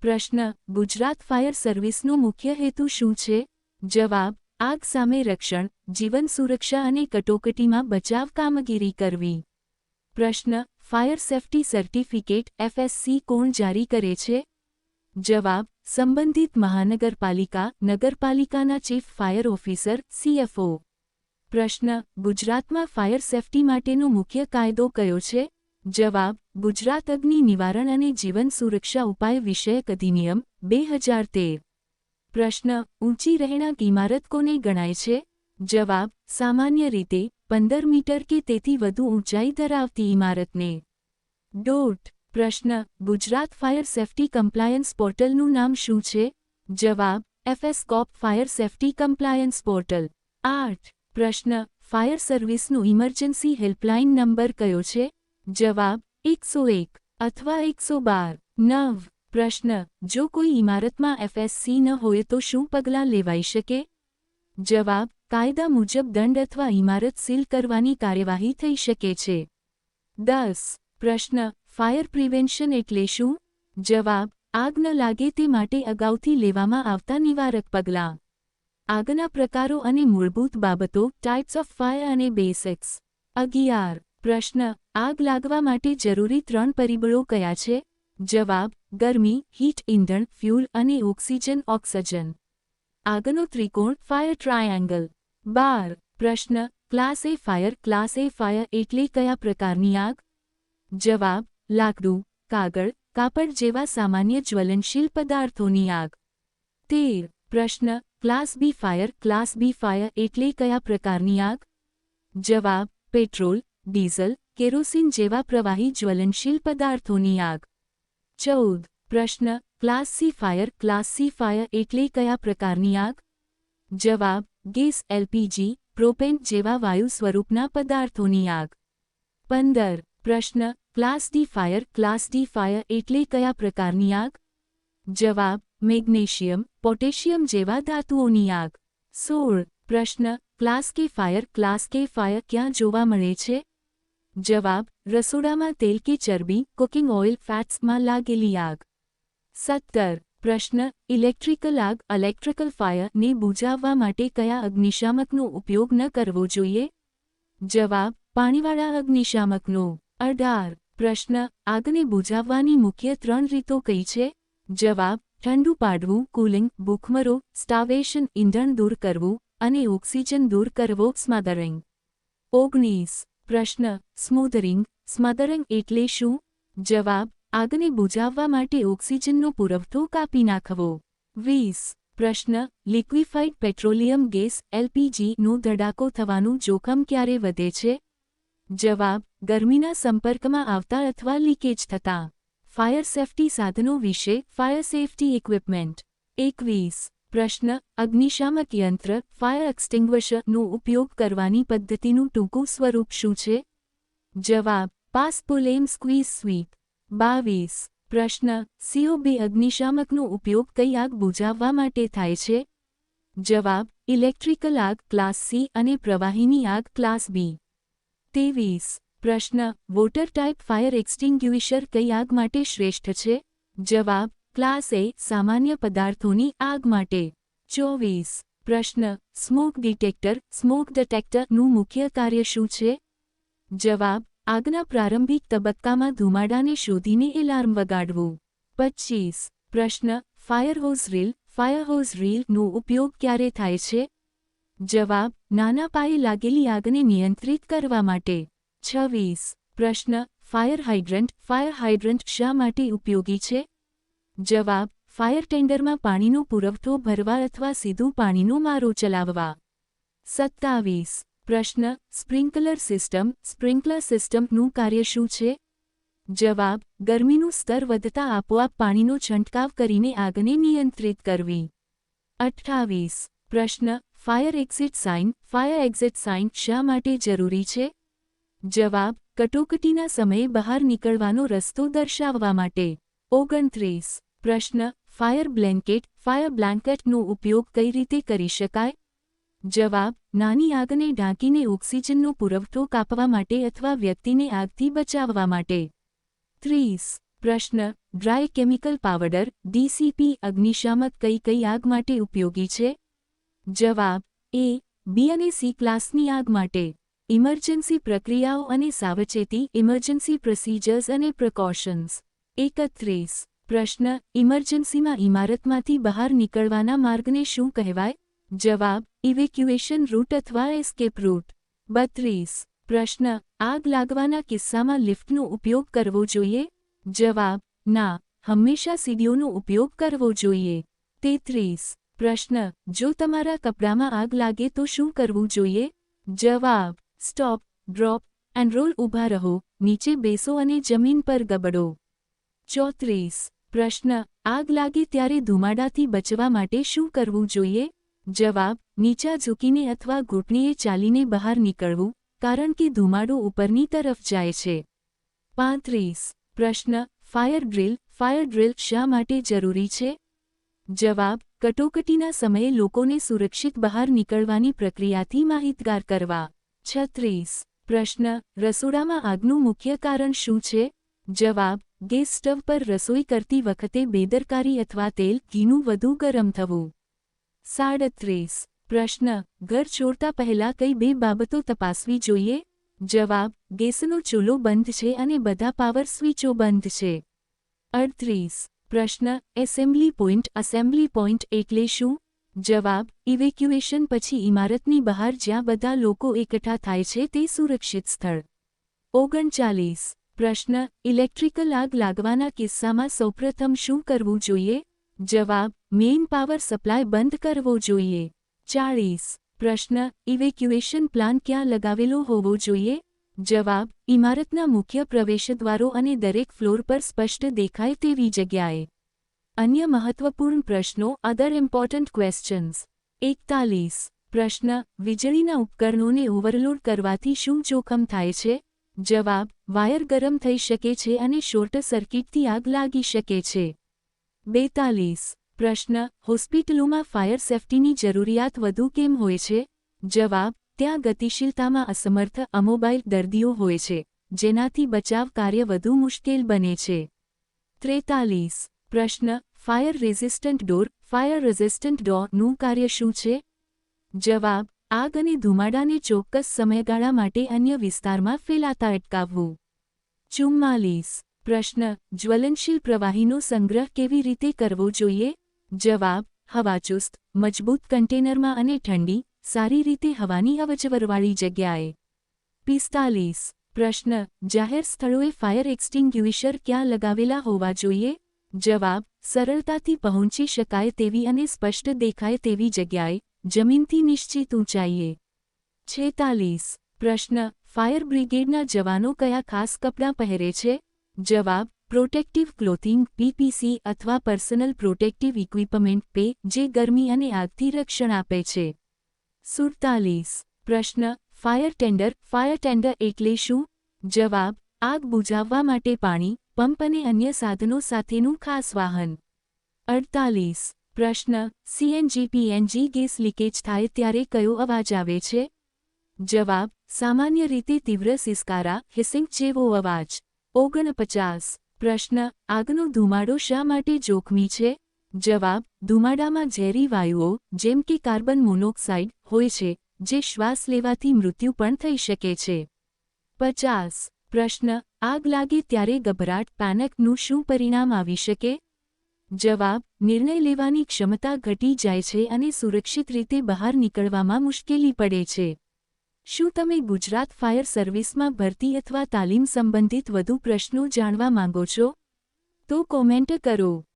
પ્રશ્ન, ગુજરાત ફાયર સર્વિસનો મુખ્ય હેતુ શું છે? જવાબ, આગ સામે રક્ષણ, જીવન સુરક્ષા અને કટોકટીમાં બચાવ કામગીરી કરવી. પ્રશ્ન, ફાયર સેફ્ટી સર્ટિફિકેટ એફએસસી કોણ જારી કરે છે? જવાબ, સંબંધિત મહાનગરપાલિકા, નગરપાલિકાના ચીફ ફાયર ઓફિસર સીએફઓ પ્રશ્ન, ગુજરાતમાં ફાયર સેફ્ટી માટેનો મુખ્ય કાયદો કયો છે? જવાબ ગુજરાત અગ્નિ નિવારણ અને જીવન સુરક્ષા ઉપાય વિષયક અધિનિયમ, બે હજાર તેર. પ્રશ્ન, ઊંચી રહેણાંક ઇમારત કોને ગણાય છે? જવાબ, સામાન્ય રીતે, પંદર મીટર કે તેથી વધુ ઊંચાઈ ધરાવતી ઇમારતને. ડોટ પ્રશ્ન, ગુજરાત ફાયર સેફ્ટી કમ્પ્લાયન્સ પોર્ટલનું નામ શું છે? જવાબ એફએસકોપ ફાયર સેફ્ટી કમ્પ્લાયન્સ પોર્ટલ. આઠ, પ્રશ્ન, ફાયર સર્વિસનો ઇમરજન્સી હેલ્પલાઇન નંબર કયો છે? જવાબ એકસો એક અથવા એકસો બાર નવ. પ્રશ્ન. જો કોઈ ઇમારતમાં એફએસસી ન હોય તો શું પગલાં લેવાઈ શકે? જવાબ. કાયદા મુજબ દંડ અથવા ઇમારત સીલ કરવાની કાર્યવાહી થઈ શકે છે. દસ. પ્રશ્ન. ફાયર પ્રિવેન્શન એટલે શું? જવાબ. આગ ન લાગે તે માટે અગાઉથી લેવામાં આવતા નિવારક પગલાં. આગના પ્રકારો અને મૂળભૂત બાબતો. ટાઇપ્સ ઓફ ફાયર અને બેસિક્સ અગિયાર. પ્રશ્ન, આગ લાગવા માટે જરૂરી ત્રણ પરિબળો કયા છે? જવાબ, ગરમી હીટ ઇંધણ ફ્યુલ અને ઓક્સિજન ઓક્સિજન આગનો ત્રિકોણ ફાયર ટ્રાયેંગલ બાર, પ્રશ્ન class A fire class A fire એટલે કયા પ્રકારની આગ? જવાબ, લાકડું, કાગળ, કાપડ જેવા સામાન્ય જ્વલનશીલ પદાર્થોની આગ. તેર, પ્રશ્ન class B fire class B fire એટલે કયા પ્રકારની આગ? જવાબ, પેટ્રોલ ડીઝલ, કેરોસીન જેવા પ્રવાહી જ્વલનશીલ પદાર્થોની આગ. ચૌદ. પ્રશ્ન, ક્લાસ સી એટલે કયા પ્રકારની આગ? જવાબ, ગેસ, એલપીજી, પ્રોપેન જેવા વાયુ સ્વરૂપના પદાર્થોની આગ. પંદર. પ્રશ્ન, class D fire, class D fire એટલે કયા પ્રકારની આગ? જવાબ, મેગ્નેશિયમ, પોટેશિયમ જેવા ધાતુઓની આગ. સોળ. પ્રશ્ન, ક્લાસ કે ફાયર, ક્લાસ કે ફાયર ક્યાં જોવા મળે છે? જવાબ, રસોડામાં તેલ કે ચરબી કુકિંગ ઓઇલ ફેટ્સમાં લાગેલી આગ. સત્તર, પ્રશ્ન ઇલેક્ટ્રિકલ આગ ઇલેક્ટ્રિકલ ફાયરને બુજાવવા માટે કયા અગ્નિશામકનો ઉપયોગ ન કરવો જોઈએ? જવાબ, પાણીવાળા અગ્નિશામકનો. અઢાર, પ્રશ્ન, આગને બુઝાવવાની મુખ્ય ત્રણ રીતો કઈ છે? જવાબ, ઠંડુ પાડવું કુલિંગ ભૂખમરો સ્ટાવેશન ઇંધણ દૂર કરવું અને ઓક્સિજન દૂર કરવો સ્માદરિંગ ઓગણીસ પ્રશ્ન, સ્મૂધરિંગ, સ્મધરિંગ એટલે શું? જવાબ, આગને બુઝાવવા માટે ઓક્સિજનનો પુરવઠો કાપી નાખવો. વીસ, પ્રશ્ન, લિક્વિફાઇડ પેટ્રોલિયમ ગેસ એલપીજીનો ધડાકો થવાનું જોખમ ક્યારે વધે છે? જવાબ, ગરમીના સંપર્કમાં આવતા અથવા લીકેજ થતાં. ફાયર સેફ્ટી સાધનો વિશે, ફાયર સેફ્ટી ઇક્વિપમેન્ટ. એકવીસ પ્રશ્ન અગ્નિશામક યંત્ર ફાયર એક્સટિંગ્વિશરનો ઉપયોગ કરવાની પદ્ધતિનું ટૂંકું સ્વરૂપ શું છે? જવાબ પાસ પુલેમ સ્ક્વીઝ સ્વીટ બાવીસ. પ્રશ્ન સીઓબી અગ્નિશામકનો ઉપયોગ કઈ આગ બુજાવવા માટે થાય છે? જવાબ ઇલેક્ટ્રિકલ આગ ક્લાસ સી અને પ્રવાહીની આગ ક્લાસ બી તેવીસ પ્રશ્ન વોટર ટાઇપ ફાયર એક્સટિંગ્યુઇશર કઈ આગ માટે શ્રેષ્ઠ છે? જવાબ ક્લાસ એ સામાન્ય પદાર્થોની આગ માટે. ચોવીસ. પ્રશ્ન. Smoke detector. સ્મોક ડિટેક્ટરનું મુખ્ય કાર્ય શું છે? જવાબ. આગના પ્રારંભિક તબક્કામાં ધુમાડાને શોધીને એલાર્મ વગાડવું. પચ્ચીસ પ્રશ્ન. Fire hose reel. Fire hose રીલનો ઉપયોગ ક્યારે થાય છે? જવાબ. નાના પાયે લાગેલી આગને નિયંત્રિત કરવા માટે. છવ્વીસ. પ્રશ્ન. Fire hydrant. ફાયર હાઇડ્રન્ટ શા માટે ઉપયોગી છે? જવાબ, ફાયર ટેન્ડરમાં પાણીનો પુરવઠો ભરવા અથવા સીધું પાણીનો મારો ચલાવવા. સત્તાવીસ. પ્રશ્ન સ્પ્રિન્કલર સિસ્ટમ સ્પ્રિન્કલર સિસ્ટમનું કાર્ય શું છે? જવાબ, ગરમીનું સ્તર વધતા આપોઆપ પાણીનો છંટકાવ કરીને આગને નિયંત્રિત કરવી. અઠ્ઠાવીસ. પ્રશ્ન, fire exit sign, fire exit sign શા માટે જરૂરી છે? જવાબ, કટોકટીના સમયે બહાર નીકળવાનો રસ્તો દર્શાવવા માટે. ઓગણત્રીસ. પ્રશ્ન, ફાયર બ્લેન્કેટ, ફાયર બ્લેન્કેટનો ઉપયોગ કઈ રીતે કરી શકાય? જવાબ, નાની આગને ઢાંકીને ઓક્સિજનનો પુરવઠો કાપવા માટે અથવા વ્યક્તિને આગથી બચાવવા માટે. ત્રીસ, પ્રશ્ન, ડ્રાય કેમિકલ પાવડર, ડીસીપી અગ્નિશામક કઈ કઈ આગ માટે ઉપયોગી છે? જવાબ, એ, બી અને સી ક્લાસની આગ માટે. ઇમરજન્સી પ્રક્રિયાઓ અને સાવચેતી, ઇમરજન્સી પ્રોસિજર્સ અને પ્રિકોશન્સ. એકત્રીસ પ્રશ્ન, ઇમરજન્સીમાં ઇમારતમાંથી બહાર નીકળવાના માર્ગને શું કહેવાય? જવાબ, ઇવેક્યુએશન રૂટ અથવા એસ્કેપ રૂટ. બત્રીસ, પ્રશ્ન, આગ લાગવાના કિસ્સામાં લિફ્ટનો ઉપયોગ કરવો જોઈએ? જવાબ, ના, હંમેશા સીડીઓનો ઉપયોગ કરવો જોઈએ. તેત્રીસ, પ્રશ્ન, જો તમારા કપડામાં આગ લાગે તો શું કરવું જોઈએ? જવાબ, સ્ટોપ, ડ્રોપ એન્ડ રોલ ઊભા રહો, નીચે બેસો અને જમીન પર ગબડો. ચોત્રીસ પ્રશ્ન, આગ લાગે ત્યારે ધુમાડાથી બચવા માટે શું કરવું જોઈએ? જવાબ, નીચા ઝૂકીને અથવા ઘૂંટણીએ ચાલીને બહાર નીકળવું, કારણ કે ધુમાડો ઉપરની તરફ જાય છે. પાંત્રીસ, પ્રશ્ન, ફાયર ડ્રિલ ફાયર ડ્રિલ શા માટે જરૂરી છે? જવાબ, કટોકટીના સમયે લોકોને સુરક્ષિત બહાર નીકળવાની પ્રક્રિયાથી માહિતગાર કરવા. છત્રીસ, પ્રશ્ન, રસોડામાં આગનું મુખ્ય કારણ શું છે? જવાબ ગેસ સ્ટવ પર રસોઈ કરતી વખતે બેદરકારી અથવા તેલ ઘીનું વધુ ગરમ થવું. સાડત્રીસ. પ્રશ્ન. ઘર છોડતા પહેલા કઈ બે બાબતો તપાસવી જોઈએ? જવાબ. ગેસનો ચૂલો બંધ છે અને બધા પાવર સ્વિચો બંધ છે. અડત્રીસ. પ્રશ્ન. એસેમ્બલી પોઈન્ટ અસેમ્બલી પોઈન્ટ એટલે શું? જવાબ. ઇવેક્યુએશન પછી ઇમારતની બહાર જ્યાં બધા લોકો એકઠા થાય છે તે સુરક્ષિત સ્થળ. ઓગણચાલીસ. પ્રશ્ન, ઇલેક્ટ્રિકલ આગ લાગવાના કિસ્સામાં સૌપ્રથમ શું કરવું જોઈએ? જવાબ, મેઇન પાવર સપ્લાય બંધ કરવો જોઈએ. ચાળીસ, પ્રશ્ન, ઇવેક્યુએશન પ્લાન ક્યાં લગાવેલો હોવો જોઈએ? જવાબ, ઇમારતના મુખ્ય પ્રવેશદ્વારો અને દરેક ફ્લોર પર સ્પષ્ટ દેખાય તેવી જગ્યાએ. અન્ય મહત્વપૂર્ણ પ્રશ્નો અધર ઇમ્પોર્ટન્ટ ક્વેશ્ચન્સ એકતાલીસ, પ્રશ્ન, વીજળીના ઉપકરણોને ઓવરલોડ કરવાથી શું જોખમ થાય છે? જવાબ, વાયર ગરમ થઈ શકે છે અને શોર્ટ સર્કિટથી આગ લાગી શકે છે. બેતાલીસ. પ્રશ્ન, હોસ્પિટલોમાં ફાયર સેફ્ટીની જરૂરિયાત વધુ કેમ હોય છે? જવાબ, ત્યાં ગતિશીલતામાં અસમર્થ અમોબાઇલ દર્દીઓ હોય છે, જેનાથી બચાવ કાર્ય વધુ મુશ્કેલ બને છે. ત્રેતાલીસ. પ્રશ્ન, fire resistant door, fire resistant ડોરનું કાર્ય શું છે? જવાબ આગ અને ધુમાડાને ચોક્કસ સમયગાળા માટે અન્ય વિસ્તારમાં ફેલાતા અટકાવવું. ચુમ્માલીસ. પ્રશ્ન, જ્વલનશીલ પ્રવાહીનો સંગ્રહ કેવી રીતે કરવો જોઈએ? જવાબ હવાચુસ્ત મજબૂત કન્ટેનરમાં અને ઠંડી, સારી રીતે હવાની અવજવરવાળી જગ્યાએ. પિસ્તાલીસ. પ્રશ્ન, જાહેર સ્થળોએ ફાયર એક્સટિંગ્યુઇશર ક્યાં લગાવેલા હોવા જોઈએ? જવાબ, સરળતાથી પહોંચી શકાય તેવી અને સ્પષ્ટ દેખાય તેવી જગ્યાએ. જમીનથી નિશ્ચિત ઊંચાઈએ. છેતાલીસ. પ્રશ્ન, ફાયર બ્રિગેડના જવાનો કયા ખાસ કપડાં પહેરે છે? જવાબ, પ્રોટેક્ટિવ ક્લોથિંગ, પીપીસી અથવા પર્સનલ પ્રોટેક્ટિવ ઇક્વિપમેન્ટ પે, જે ગરમી અને આગથી રક્ષણ આપે છે. સુડતાલીસ. પ્રશ્ન, ફાયર ટેન્ડર ફાયર ટેન્ડર એટલે શું? જવાબ, આગ બુઝાવવા માટે પાણી, પંપ અને અન્ય સાધનો સાથેનું ખાસ વાહન. અડતાલીસ. પ્રશ્ન સીએનજી પીએનજી ગેસ લીકેજ થાય ત્યારે કયો અવાજ આવે છે? જવાબ, સામાન્ય રીતે તીવ્ર સિસ્કારા, હિસિંગ જેવો અવાજ. ઓગણપચાસ. પ્રશ્ન, આગનો ધુમાડો શા માટે જોખમી છે? જવાબ, ધુમાડામાં ઝેરી વાયુઓ, જેમ કે કાર્બન મોનોક્સાઇડ, હોય છે, જે શ્વાસ લેવાથી મૃત્યુ પણ થઈ શકે છે. પચાસ. પ્રશ્ન, આગ લાગે ત્યારે ગભરાટ પેનકનું શું પરિણામ આવી શકે? જવાબ, નિર્ણય લેવાની ક્ષમતા ઘટી જાય છે અને સુરક્ષિત રીતે બહાર નીકળવામાં મુશ્કેલી પડે છે. શું તમે ગુજરાત ફાયર સર્વિસમાં ભરતી અથવા તાલીમ સંબંધિત વધુ પ્રશ્નો જાણવા માંગો છો? તો કોમેન્ટ કરો.